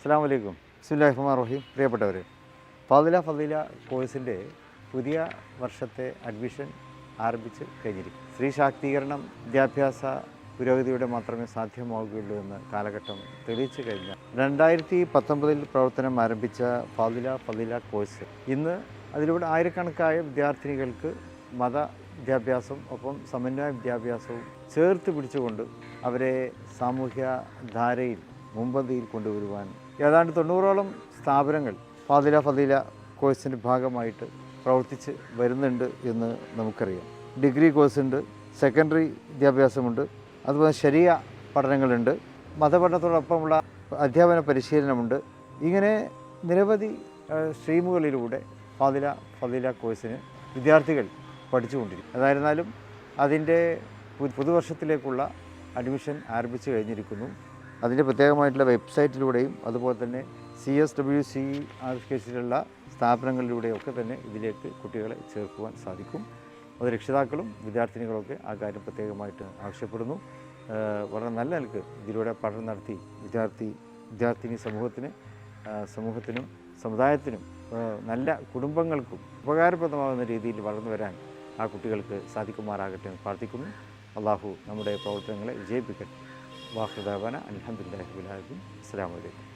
അസ്സാം വലൈക്കും ബിസ്മില്ലാഹി റഹ്മാൻ റഹീം. പ്രിയപ്പെട്ടവർ ഫാദില ഫതില കോഴ്സിന്റെ പുതിയ വർഷത്തെ അഡ്മിഷൻ ആരംഭിച്ച് കഴിഞ്ഞിരിക്കും സ്ത്രീ ശാക്തീകരണം വിദ്യാഭ്യാസ പുരോഗതിയുടെ മാത്രമേ സാധ്യമാവുകയുള്ളൂ എന്ന് കാലഘട്ടം തെളിയിച്ചു കഴിഞ്ഞ രണ്ടായിരത്തി പത്തൊമ്പതിൽ പ്രവർത്തനം ആരംഭിച്ച ഫാദില ഫതില കോഴ്സ് ഇന്ന് അതിലൂടെ ആയിരക്കണക്കായ വിദ്യാർത്ഥിനികൾക്ക് മത വിദ്യാഭ്യാസം ഒപ്പം സമന്വയ വിദ്യാഭ്യാസവും ചേർത്ത് പിടിച്ചുകൊണ്ട് അവരെ സാമൂഹ്യ ധാരയിൽ മുമ്പന്തിയിൽ കൊണ്ടുവരുവാൻ ഏതാണ്ട് തൊണ്ണൂറോളം സ്ഥാപനങ്ങൾ ഫാദില ഫദില കോഴ്സിന്റെ ഭാഗമായിട്ട് പ്രവർത്തിച്ച് വരുന്നുണ്ട് എന്ന് നമുക്കറിയാം. ഡിഗ്രി കോഴ്സുണ്ട് സെക്കൻഡറി വിദ്യാഭ്യാസമുണ്ട് അതുപോലെ ശരിയ പഠനങ്ങളുണ്ട് മതപഠനത്തോടൊപ്പമുള്ള അധ്യാപന പരിശീലനമുണ്ട്. ഇങ്ങനെ നിരവധി സ്ട്രീമുകളിലൂടെ ഫാദില ഫദില കോഴ്സിന് വിദ്യാർത്ഥികൾ പഠിച്ചുകൊണ്ടിരിക്കും. അതായിരുന്നാലും അതിന്റെ പുതുവർഷത്തിലേക്കുള്ള അഡ്മിഷൻ ആരംഭിച്ചു കഴിഞ്ഞിരിക്കുന്നു. അതിന്റെ പ്രത്യേകമായിട്ടുള്ള വെബ്സൈറ്റിലൂടെയും അതുപോലെ തന്നെ സി എസ് ഡബ്ല്യു സി ആവിഷ്കരിച്ചിട്ടുള്ള സ്ഥാപനങ്ങളിലൂടെയൊക്കെ തന്നെ ഇതിലേക്ക് കുട്ടികളെ ചേർക്കുവാൻ സാധിക്കും. അത് രക്ഷിതാക്കളും വിദ്യാർത്ഥിനികളൊക്കെ ആ കാര്യം പ്രത്യേകമായിട്ട് ആവശ്യപ്പെടുന്നു. വളരെ നല്ല നിലയ്ക്ക് ഇതിലൂടെ പഠനം നടത്തി വിദ്യാർത്ഥി വിദ്യാർത്ഥിനി സമൂഹത്തിന് സമൂഹത്തിനും സമുദായത്തിനും നല്ല കുടുംബങ്ങൾക്കും ഉപകാരപ്രദമാകുന്ന രീതിയിൽ വളർന്നു വരാൻ ആ കുട്ടികൾക്ക് സാധിക്കുമാറാകട്ടെ എന്ന് പ്രാർത്ഥിക്കുന്നു. അള്ളാഹു നമ്മുടെ പ്രവർത്തനങ്ങളെ വിജയിപ്പിക്കട്ടെ. വാഹുദാബന അലഹമുല്ലാഹിബുലാഹിബിൻ അസ്സാം വലൈക്കും